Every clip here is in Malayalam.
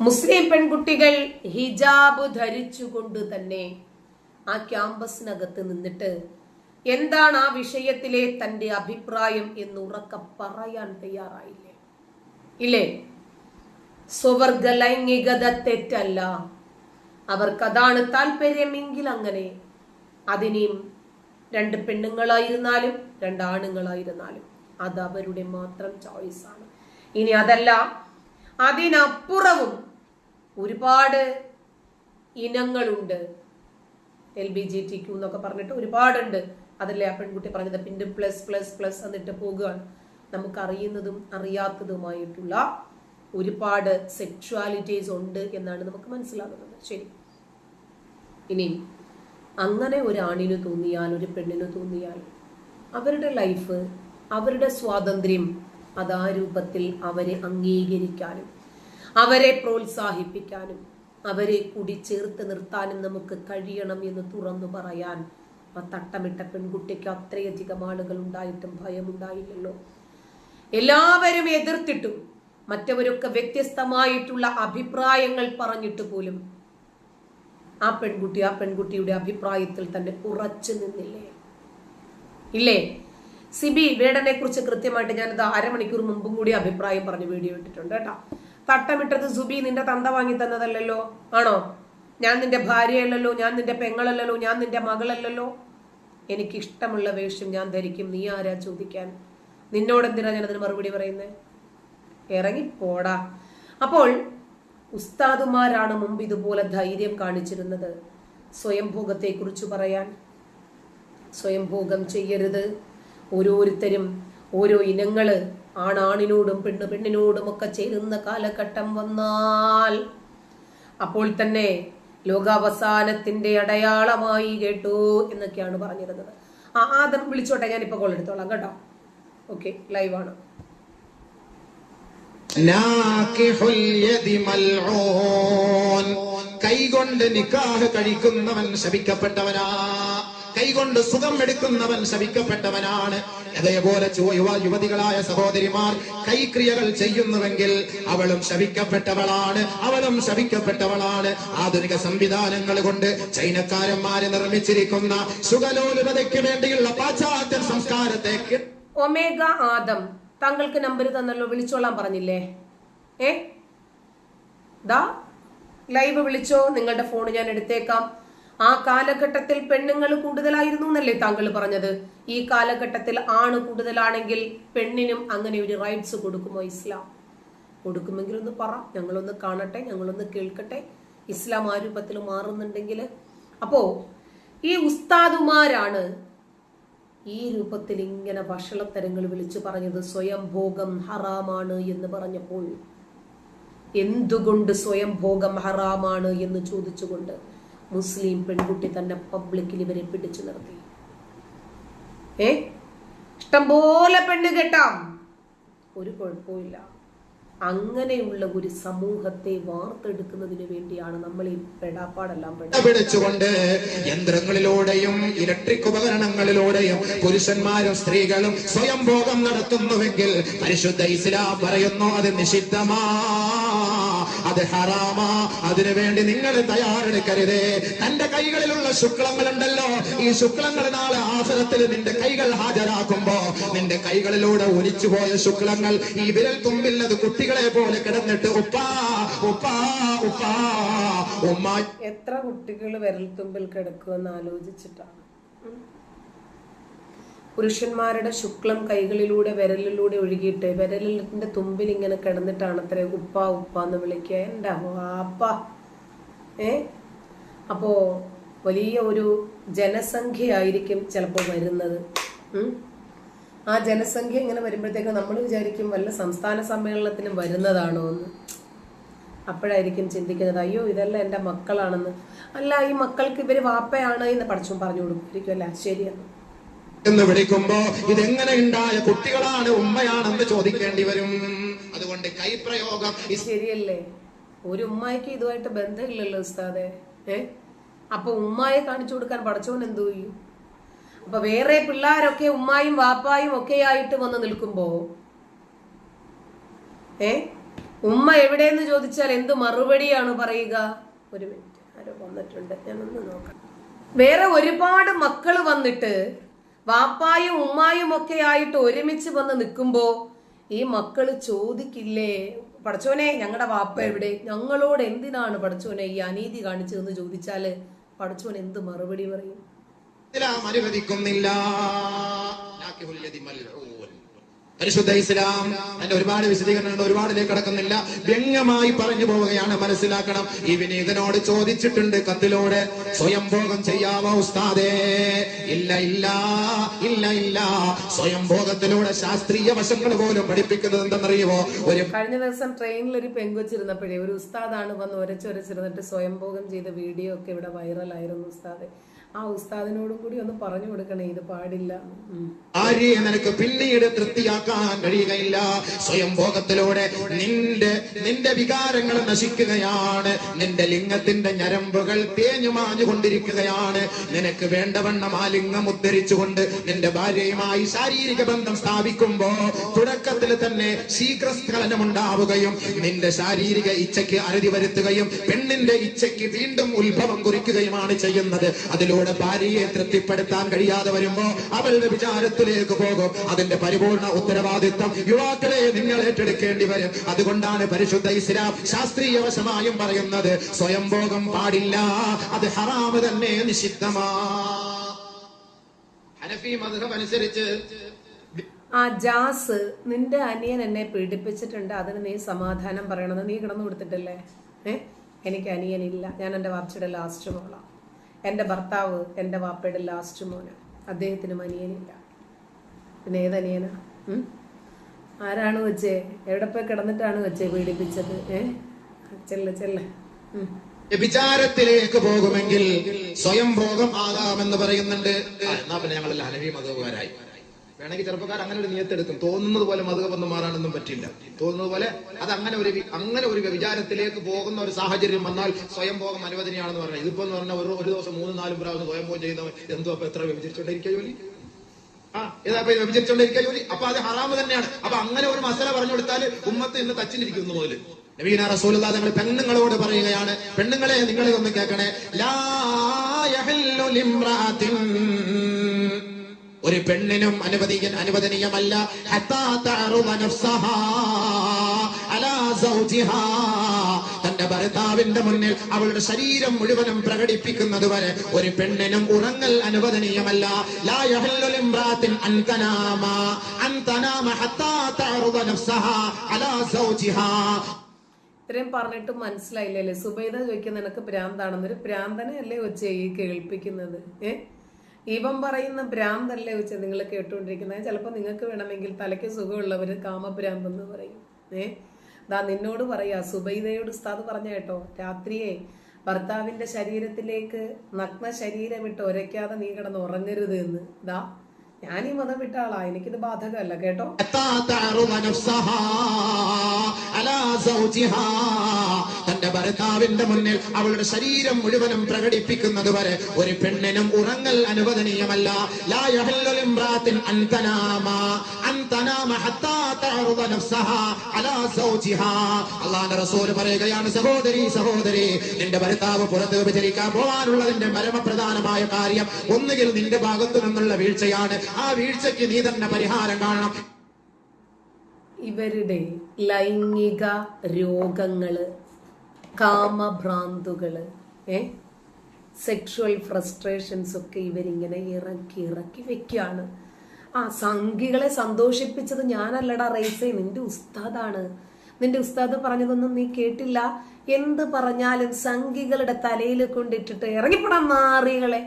മുസ്ലിം പെൺകുട്ടികൾ ഹിജാബ് ധരിച്ചുകൊണ്ട് തന്നെ ആ ക്യാമ്പസിനകത്ത് നിന്നിട്ട് എന്താണ് ആ വിഷയത്തിലെ തന്റെ അഭിപ്രായം എന്ന് ഉറക്ക പറയാൻ തയ്യാറായില്ലേ? ഇല്ലേ? സ്വവർഗ ലൈംഗികത തെറ്റല്ല. അവർക്കതാണ് താല്പര്യമെങ്കിൽ അങ്ങനെ. അതിനെയും രണ്ട് പെണ്ണുങ്ങളായിരുന്നാലും രണ്ട് ആണുങ്ങളായിരുന്നാലും അത് അവരുടെ മാത്രം ചോയ്സാണ് ഇനി അതല്ല അതിനപ്പുറവും ഒരുപാട് ഇനങ്ങളുണ്ട്. L B G T Q എന്നൊക്കെ പറഞ്ഞിട്ട് ഒരുപാടുണ്ട്. അതല്ലേ ആ പെൺകുട്ടി പറഞ്ഞത്? പിന്നെ പ്ലസ് പ്ലസ് പ്ലസ് എന്നിട്ട് പോകുകയാണ് നമുക്ക് അറിയുന്നതും അറിയാത്തതുമായിട്ടുള്ള ഒരുപാട് സെക്ഷുവാലിറ്റീസ് ഉണ്ട് എന്നാണ് നമുക്ക് മനസ്സിലാകുന്നത്. ശരി. ഇനി അങ്ങനെ ഒരാണിന് തോന്നിയാൽ ഒരു പെണ്ണിന് തോന്നിയാൽ അവരുടെ ലൈഫ് അവരുടെ സ്വാതന്ത്ര്യം അതാ രൂപത്തിൽ അവരെ അംഗീകരിക്കാനും അവരെ പ്രോത്സാഹിപ്പിക്കാനും അവരെ കൂടി ചേർത്ത് നിർത്താനും നമുക്ക് കഴിയണം എന്ന് തുറന്നു പറയാൻ ആ തട്ടമിട്ട പെൺകുട്ടിക്ക് അത്രയധികം ആളുകൾ ഉണ്ടായിട്ടും ഭയമുണ്ടായില്ലല്ലോ. എല്ലാവരും എതിർത്തിട്ടും മറ്റവരൊക്കെ വ്യത്യസ്തമായിട്ടുള്ള അഭിപ്രായങ്ങൾ പറഞ്ഞിട്ട് പോലും ആ പെൺകുട്ടി ആ പെൺകുട്ടിയുടെ അഭിപ്രായത്തിൽ തന്നെ ഉറച്ചു നിന്നില്ലേ? ഇല്ലേ? സിബി വേടനെ കുറിച്ച് കൃത്യമായിട്ട് ഞാനത് അരമണിക്കൂർ മുമ്പും കൂടി അഭിപ്രായം പറഞ്ഞ് വീഡിയോ ഇട്ടിട്ടുണ്ട് കേട്ടോ. തട്ടമിട്ടത് സുബി നിന്റെ തന്ത വാങ്ങി തന്നതല്ലല്ലോ? ആണോ? ഞാൻ നിന്റെ ഭാര്യയല്ലല്ലോ ഞാൻ നിന്റെ പെങ്ങളല്ലല്ലോ ഞാൻ നിന്റെ മകളല്ലല്ലോ? എനിക്കിഷ്ടമുള്ള വേഷം ഞാൻ ധരിക്കും നീ ആരാ ചോദിക്കാൻ? നിന്നോട് എന്തിനാ ഞാൻ അതിന് മറുപടി പറയുന്നത് ഇറങ്ങി പോടാ അപ്പോൾ ഉസ്താദുമാരാണ് മുമ്പ് ഇതുപോലെ ധൈര്യം കാണിച്ചിരുന്നത്. സ്വയംഭോഗത്തെ കുറിച്ച് പറയാൻ. സ്വയംഭോഗം ചെയ്യരുത്. ഓരോരുത്തരും ഓരോ ഇനങ്ങൾ ആണാണിനോടും പെണ്ണ് പെണ്ണിനോടും ഒക്കെ ചേരുന്ന കാലഘട്ടം വന്നാൽ അപ്പോൾ തന്നെ ലോകാവസാനത്തിന്റെ അടയാളമായി കേട്ടു എന്നൊക്കെയാണ് പറഞ്ഞിരുന്നത്. ആ ആദം വിളിച്ചോട്ടെ ഞാൻ കോൾ എടുത്തോളാം കേട്ടോ. ഓക്കെ ലൈവാണ് കൈകൊണ്ട് നിക്കാഹ് കഴിക്കുന്നവൻ ശപിക്കപ്പെട്ടവനാ. കൈകൊണ്ട് സുഖം എടുക്കുന്നവൻ ശപിക്കപ്പെട്ടവനാണ് അതേപോലെ യുവ യുവതികളായ സഹോദരിമാർ കൈക്രിയകൾ ചെയ്യുന്നുവെങ്കിൽ അവളും ശപിക്കപ്പെട്ടവളാണ് അവളും ശപിക്കപ്പെട്ടവളാണ് ആധുനിക സംവിധാനങ്ങൾ കൊണ്ട് ചൈനക്കാരന്മാര് നിർമ്മിച്ചിരിക്കുന്ന സുഖലോലുപതയ്ക്ക് വേണ്ടിയുള്ള പാശ്ചാത്യ സംസ്കാരത്തെ ഒമേഗ ആദം. താങ്കൾക്ക് നമ്പർ തന്നല്ലോ വിളിച്ചോളാൻ പറഞ്ഞില്ലേ? ഏ? ദാ ലൈവ് വിളിച്ചോ? നിങ്ങളുടെ ഫോൺ ഞാൻ എടുത്തേക്കാം. ആ കാലഘട്ടത്തിൽ പെണ്ണുങ്ങൾ കൂടുതലായിരുന്നു എന്നല്ലേ താങ്കൾ പറഞ്ഞത്? ഈ കാലഘട്ടത്തിൽ ആണ് കൂടുതലാണെങ്കിൽ പെണ്ണിനും അങ്ങനെ ഒരു റൈറ്റ്സ് കൊടുക്കുമോ ഇസ്ലാം? കൊടുക്കുമെങ്കിൽ ഒന്ന് പറ. ഞങ്ങളൊന്ന് കാണട്ടെ ഞങ്ങളൊന്ന് കേൾക്കട്ടെ. ഇസ്ലാം ആ രൂപത്തിൽ മാറുന്നുണ്ടെങ്കിൽ. അപ്പോ ഈ ഉസ്താദുമാരാണ് ഈ രൂപത്തിൽ ഇങ്ങനെ ഭക്ഷണത്തരങ്ങൾ വിളിച്ചു പറഞ്ഞത്. സ്വയം ഭോഗം ഹറാമാണ് എന്ന് പറഞ്ഞപ്പോൾ. എന്തുകൊണ്ട് സ്വയം ഭോഗം ഹറാമാണ് എന്ന് ചോദിച്ചുകൊണ്ട്? മുസ്ലിം പെൺകുട്ടി തന്നെ പബ്ലിക്കിൽ ഇവരെ പിടിച്ചു നിർത്തി. ഏ? ഇഷ്ടംപോലെ പെണ്ണ് കെട്ടാം. ഒരു കുഴപ്പമില്ല അങ്ങനെയുള്ള ഒരു സമൂഹത്തെ വാർത്തെടുക്കുന്നതിന് വേണ്ടിയാണ് നമ്മൾ ഈ പെടാപ്പാടെല്ലാം പിടിച്ചുകൊണ്ട് യന്ത്രങ്ങളിലൂടെയും ഇലക്ട്രിക് ഉപകരണങ്ങളിലൂടെയും പുരുഷന്മാരും സ്ത്രീകളും സ്വയം ഭോഗം നടത്തുന്നുവെങ്കിൽ പരിശുദ്ധ ഇസ്ലാം പറയുന്നു അത് നിഷിദ്ധമാ അത് ഹറാമാ അതിനു വേണ്ടി നിങ്ങൾ തയ്യാറെടുക്കരുതേ. തന്റെ കൈകളിലുള്ള ശുക്ലങ്ങളുണ്ടല്ലോ ഈ ശുക്ലങ്ങൾ നാളെ ആസനത്തിൽ നിന്റെ കൈകൾ ഹാജരാക്കുമ്പോ നിന്റെ കൈകളിലൂടെ ഒലിച്ചുപോയ ശുക്ലങ്ങൾ ഈ വിരൽ തുമ്പിൽ അത് കുട്ടികളെ പോലെ കിടന്നിട്ട് ഉപ്പാ ഉപ്പാ ഉപ്പാ ഉമ്മ. എത്ര കുട്ടികൾ വിരൽത്തുമ്പിൽ കിടക്കുമെന്ന് ആലോചിച്ചിട്ടാണ്. പുരുഷന്മാരുടെ ശുക്ലം കൈകളിലൂടെ വിരലിലൂടെ ഒഴുകിയിട്ട് വിരലിന്റെ തുമ്പിൽ ഇങ്ങനെ കിടന്നിട്ടാണ് അത്ര ഉപ്പ ഉപ്പ എന്ന് വിളിക്കുക. എന്റെ വാപ്പ ഏ? അപ്പോ വലിയ ഒരു ജനസംഖ്യയായിരിക്കും ചിലപ്പോൾ വരുന്നത്. ആ ജനസംഖ്യ ഇങ്ങനെ വരുമ്പോഴത്തേക്ക് നമ്മൾ വിചാരിക്കും വല്ല സംസ്ഥാന സമ്മേളനത്തിനും വരുന്നതാണോ എന്ന്. അപ്പോഴായിരിക്കും ചിന്തിക്കുന്നത് അയ്യോ ഇതെല്ലാം എന്റെ മക്കളാണെന്ന്. അല്ല ഈ മക്കൾക്ക് ഇവർ വാപ്പയാണ് എന്ന് പഠിച്ചു പറഞ്ഞു കൊടുക്കുമായിരിക്കും അല്ല ശരിയാണ്. എന്ന് വിളിക്കുമ്പോ ഇതെങ്ങനെ ഉണ്ടായ കുട്ടികളാണ് ഉമ്മയാണെന്ന് ചോദിക്കേണ്ടി വരും. അതുകൊണ്ട് കൈപ്രയോഗം ശരിയല്ലേ? ഒരു ഉമ്മായിക്ക് ഇതുമായിട്ട് ബന്ധമില്ലല്ലോ ഉസ്താദെ. ഏ? അപ്പൊ ഉമ്മായെ കാണിച്ചു കൊടുക്കാൻ പഠിച്ചവൻ എന്തു ചെയ്യും? അപ്പൊ വേറെ പിള്ളേരൊക്കെ ഉമ്മായും വാപ്പായും ഒക്കെ ആയിട്ട് വന്ന് നിൽക്കുമ്പോ ഏ? ഉമ്മ എവിടെയെന്ന് ചോദിച്ചാൽ എന്ത് മറുപടിയാണ് പറയുക? ഒരു മിനിറ്റ് ആരോ വന്നിട്ടുണ്ട്. ഞാനൊന്ന് നോക്കാം. വേറെ ഒരുപാട് മക്കൾ വന്നിട്ട് വാപ്പായും ഉമ്മായും ഒക്കെ ആയിട്ട് ഒരുമിച്ച് വന്ന് നിൽക്കുമ്പോ ഈ മക്കൾ ചോദിക്കില്ലേ? പടച്ചോനെ ഞങ്ങളുടെ വാപ്പ എവിടെ? ഞങ്ങളോട് എന്തിനാണ് പടച്ചോനെ ഈ അനീതി കാണിച്ചതെന്ന് ചോദിച്ചാൽ പടച്ചോൻ എന്ത് മറുപടി പറയും? ഇസ്ലാം അനുവദിക്കുന്നില്ല. പരിശുദ്ധ ഇസ്ലാം. അതിന്റെ ഒരുപാട് വിശദീകരണങ്ങൾ ഒരുപാടിലേക്ക് കടക്കുന്നില്ല. വ്യംഗമായി പറഞ്ഞു പോവുകയാണ് മനസ്സിലാക്കണം. ഈ വിനീതനോട് ചോദിച്ചിട്ടുണ്ട് കത്തിലൂടെ. സ്വയം ഭോഗം ചെയ്യാമോ ഉസ്താദേ? ഇല്ല ഇല്ല ഇല്ല ഇല്ല. സ്വയം ഭോഗത്തിലൂടെ ശാസ്ത്രീയ വശങ്ങൾ പോലും പഠിപ്പിക്കുന്നത് എന്തെന്നറിയുമോ ഒരു കഴിഞ്ഞ ദിവസം ട്രെയിനിൽ ഒരു പെങ്കൊച്ചിരുന്നപ്പോഴേ ഒരു ഉസ്താദാണ് വന്ന് ഒരച്ചൊരച്ചിരുന്നിട്ട് സ്വയംഭോഗം ചെയ്ത വീഡിയോ ഒക്കെ ഇവിടെ വൈറലായിരുന്നു ഉസ്താദ്. ആ ഉസ്താദിനോടും കൂടി ഒന്ന് പറഞ്ഞു കൊടുക്കണേ ഇത് പാടില്ല. ആര്യെ നിനക്ക് പിന്നീട് തൃപ്തിയാക്കാൻ കഴിയുകയില്ല. സ്വയം ഭോഗത്തിലൂടെ നിന്റെ നിന്റെ വികാരങ്ങൾ നശിക്കുകയാണ്. നിന്റെ ലിംഗത്തിന്റെ ഞരമ്പുകൾ തേഞ്ഞു മാഞ്ഞുകൊണ്ടിരിക്കുകയാണ്. നിനക്ക് വേണ്ടവണ്ണം ആ ലിംഗം ഉദ്ധരിച്ചുകൊണ്ട് നിന്റെ ഭാര്യയുമായി ശാരീരിക ബന്ധം സ്ഥാപിക്കുമ്പോ തുടക്കത്തിൽ തന്നെ ശീഘ്രസ്ഖലനം ഉണ്ടാവുകയും നിന്റെ ശാരീരിക ഇച്ഛയ്ക്ക് അറുതി വരുത്തുകയും പെണ്ണിന്റെ ഇച്ഛയ്ക്ക് വീണ്ടും ഉത്ഭവം കുറിക്കുകയുമാണ് ചെയ്യുന്നത്. അതിലൂടെ ഭാര്യയെ തൃപ്തിപ്പെടുത്താൻ കഴിയാതെ വരുമ്പോ അവൾ വിചാരത്തിലേക്ക് പോകും. അതിന്റെ പരിപൂർണ ഉത്തരവാദിത്വം യുവാക്കളെ നിങ്ങൾ ഏറ്റെടുക്കേണ്ടി വരും. അതുകൊണ്ടാണ് പരിശുദ്ധ ഇസ്ലാം ശാസ്ത്രീയ വശമായും പറയുന്നത് സ്വയംഭോഗം പാടില്ല അത് ഹറാമ് തന്നെ നിഷിദ്ധമാ. ഹനഫി ആ ജാസ് നിന്റെ അനിയൻ എന്നെ പീഡിപ്പിച്ചിട്ടുണ്ട് അതിന് നീ സമാധാനം പറയണമെന്ന് നീ കിടന്നു കൊടുത്തിട്ടില്ലേ ഏ? എനിക്ക് അനിയനില്ല. ഞാൻ എന്റെ വാർച്ചയുടെ ലാസ്റ്റ് മോളാണ് എന്റെ ഭർത്താവ് എന്റെ വാപ്പയുടെ ലാസ്റ്റ് മോന്. അദ്ദേഹത്തിന് അനിയനില്ല. പിന്നെ ഏതനിയനാ? ആരാണ് വെച്ചേ എവിടെ പോയി കിടന്നിട്ടാണ് വെച്ചേ പീഡിപ്പിച്ചത്? ഏ? ചെല്ല് ചെല്ല്. വ്യഭിചാരത്തിലേക്ക് പോകുമെങ്കിൽ സ്വയം ഭോഗം ആകാമെന്ന് പറയുന്നുണ്ട്. എന്നാ പിന്നെ ഞങ്ങളെല്ലാം ഹനവി മതവുകാരായി. വേണമെങ്കിൽ ചെറുപ്പക്കാർ അങ്ങനെ ഒരു നിയത്തെടുക്കും. തോന്നുന്നത് പോലെ മാറാനൊന്നും പറ്റില്ല. തോന്നുന്നത് പോലെ അത് അങ്ങനെ ഒരു അങ്ങനെ ഒരു വിചാരത്തിലേക്ക് പോകുന്ന ഒരു സാഹചര്യം വന്നാൽ സ്വയം പോകം അനുവദനീയാണെന്ന് പറഞ്ഞാൽ ഇതിപ്പോ എന്ന് പറഞ്ഞാൽ ഒരു ഒരു ദിവസം മൂന്ന് നാലും പ്രാവശ്യം സ്വയം പോകും ചെയ്യുന്നവൻ എന്തോ അപ്പൊ എത്ര വ്യഭിചരിച്ചോണ്ടിരിക്കുക ജോലി? ആ ഇതാ ഇപ്പൊ ജോലി? അപ്പൊ അത് ഹറാമ് തന്നെയാണ്. അപ്പൊ അങ്ങനെ ഒരു മസല പറഞ്ഞു കൊടുത്താൽ ഉമ്മത്ത് ഇന്ന് തച്ചിലിരിക്കുന്നു മുതൽ നബീന റസൂലുള്ള നിങ്ങൾ പെണ്ണുങ്ങളോട് പറയുകയാണ് പെണ്ണുങ്ങളെ ഒന്ന് കേൾക്കണേ. ലാ ഒരു പെണ്ണിനും അനുവദിക്ക അനുവദനീയമല്ല. തന്റെ ഭർത്താവിന്റെ മുന്നിൽ അവളുടെ ശരീരം മുഴുവനും പ്രകടിപ്പിക്കുന്നത് വരെ ഒരു പെണ്ണിനും ഉറങ്ങൽ അനുവദനീയമല്ല. ഇത്രയും പറഞ്ഞിട്ട് മനസ്സിലായില്ലേ സുബൈദ ചോദിക്കുന്ന നിനക്ക് പ്രാന്താണെന്നൊരു പ്രാന്തനെ അല്ലേ വെച്ചേ കേൾപ്പിക്കുന്നത്? ഏ? ഇവൻ പറയുന്ന ഭ്രാന്തല്ലേ വെച്ച് നിങ്ങൾ കേട്ടുകൊണ്ടിരിക്കുന്നത്. ചിലപ്പോൾ നിങ്ങൾക്ക് വേണമെങ്കിൽ തലയ്ക്ക് സുഖമുള്ളവർ കാമഭ്രാന്തെന്ന് പറയും. ഏ? ദാ നിന്നോട് പറയാ സുബൈദയോട് ഉസ്താദ് പറഞ്ഞ കേട്ടോ രാത്രിയെ ഭർത്താവിന്റെ ശരീരത്തിലേക്ക് നഗ്ന ശരീരമിട്ട് ഒരയ്ക്കാതെ നീ കിടന്ന് ഉറങ്ങരുത് എന്ന്. ദാ ഞാൻ ഈ മതം വിട്ട ആളാ എനിക്കിത് ബാധകമല്ല കേട്ടോ? തന്റെ ഭർത്താവിന്റെ മുന്നിൽ അവളുടെ ശരീരം മുഴുവനും പ്രകടിപ്പിക്കുന്നത് വരെ ഒരു പെണ്ണിനും ഉറങ്ങൽ അനുവദനീയമല്ല. പറയുകയാണ് സഹോദരി സഹോദരി നിന്റെ ഭർത്താവ് പുറത്ത് വിഭജിക്കാൻ പോവാനുള്ളതിന്റെ പരമപ്രധാനമായ കാര്യം ഒന്നുകിൽ നിന്റെ ഭാഗത്തു നിന്നുള്ള വീഴ്ചയാണ്. ആ വീഴ്ചയ്ക്ക് നീ തന്നെ പരിഹാരം കാണണം. ഇവരുടെ ലൈംഗിക രോഗങ്ങൾ കാമഭ്രാന്തുകൾ ഏ? സെക്ഷുവൽ ഫ്രസ്ട്രേഷൻസ് ഒക്കെ ഇവരിങ്ങനെ ഇറക്കി ഇറക്കി വെക്കുകയാണ് ആ സംഘികളെ സന്തോഷിപ്പിച്ചത് ഞാനല്ലടാ റൈസേ നിന്റെ ഉസ്താദാണ്. നിന്റെ ഉസ്താദ് പറഞ്ഞതൊന്നും നീ കേട്ടില്ല? എന്ത് പറഞ്ഞാലും സംഘികളുടെ തലയിൽ കൊണ്ടിട്ടിട്ട് ഇറങ്ങിപ്പെടാൻ നാറികളെ.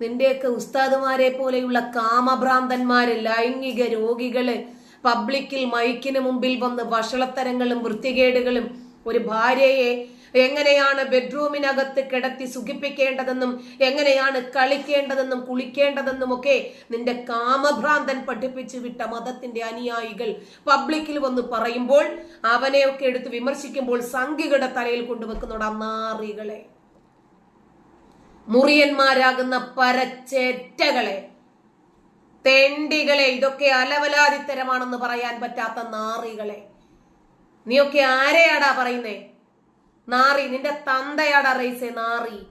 നിന്റെയൊക്കെ ഉസ്താദുമാരെ പോലെയുള്ള കാമഭ്രാന്തന്മാര് ലൈംഗിക രോഗികൾ പബ്ലിക്കിൽ മൈക്കിന് മുമ്പിൽ വന്ന് വഷളത്തരങ്ങളും വൃത്തികേടുകളും ഒരു ഭാര്യയെ എങ്ങനെയാണ് ബെഡ്റൂമിനകത്ത് കിടത്തി സുഖിപ്പിക്കേണ്ടതെന്നും എങ്ങനെയാണ് കളിക്കേണ്ടതെന്നും കുളിക്കേണ്ടതെന്നും ഒക്കെ നിന്റെ കാമഭ്രാന്തൻ പഠിപ്പിച്ചു വിട്ട മതത്തിന്റെ അനുയായികൾ പബ്ലിക്കിൽ വന്ന് പറയുമ്പോൾ അവനെയൊക്കെ എടുത്ത് വിമർശിക്കുമ്പോൾ സംഘികളുടെ തലയിൽ കൊണ്ടുവെക്കുന്നോട് അന്നാറികളെ മുറിയന്മാരാകുന്ന പരച്ചേറ്റകളെ. തെണ്ടികളെ ഇതൊക്കെ അലവലാതിത്തരമാണെന്ന് പറയാൻ പറ്റാത്ത നാറികളെ. നീയൊക്കെ ആരെയാടാ പറയുന്നേ? നാറി നിന്റെ തന്തയാടാ റൈസേ നാറി.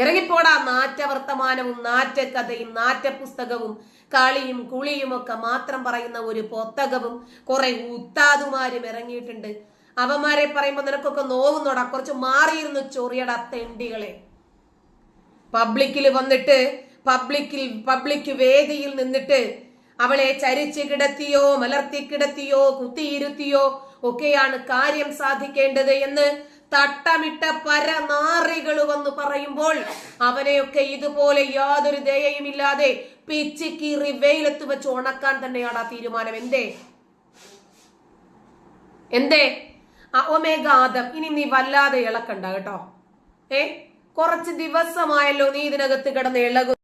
ഇറങ്ങിപ്പോടാ നാറ്റ വർത്തമാനവും നാറ്റ കഥയും നാറ്റ പുസ്തകവും കളിയും കുളിയും ഒക്കെ മാത്രം പറയുന്ന ഒരു പൊത്തകവും കുറെ ഉത്താതുമാരും ഇറങ്ങിയിട്ടുണ്ട്. അവന്മാരെ പറയുമ്പോ നിനക്കൊക്കെ നോവുന്നോടാ കുറച്ച് മാറിയിരുന്നു ചൊറിയട തെണ്ടികളെ. പബ്ലിക്കിൽ വന്നിട്ട് പബ്ലിക്കിൽ പബ്ലിക് വേദിയിൽ നിന്നിട്ട് അവളെ ചരിച്ച് കിടത്തിയോ മലർത്തി കിടത്തിയോ കുത്തിയിരുത്തിയോ ഒക്കെയാണ് കാര്യം സാധിക്കേണ്ടത് എന്ന് തട്ടമിട്ട പരനാറികൾ വന്ന് പറയുമ്പോൾ അവനെയൊക്കെ ഇതുപോലെ യാതൊരു ദയയുമില്ലാതെ പിച്ചിക്കീറി വെയിലത്ത് വെച്ച് ഉണക്കാൻ തന്നെയാണ് ആ തീരുമാനം. എന്തേ? എന്തേ? ഒമേഗാദം ഇനി നീ വല്ലാതെ ഇളക്കണ്ട കേട്ടോ. ഏ? കുറച്ച് ദിവസമായല്ലോ നീ ഇതിനകത്ത് കിടന്ന് ഇളകു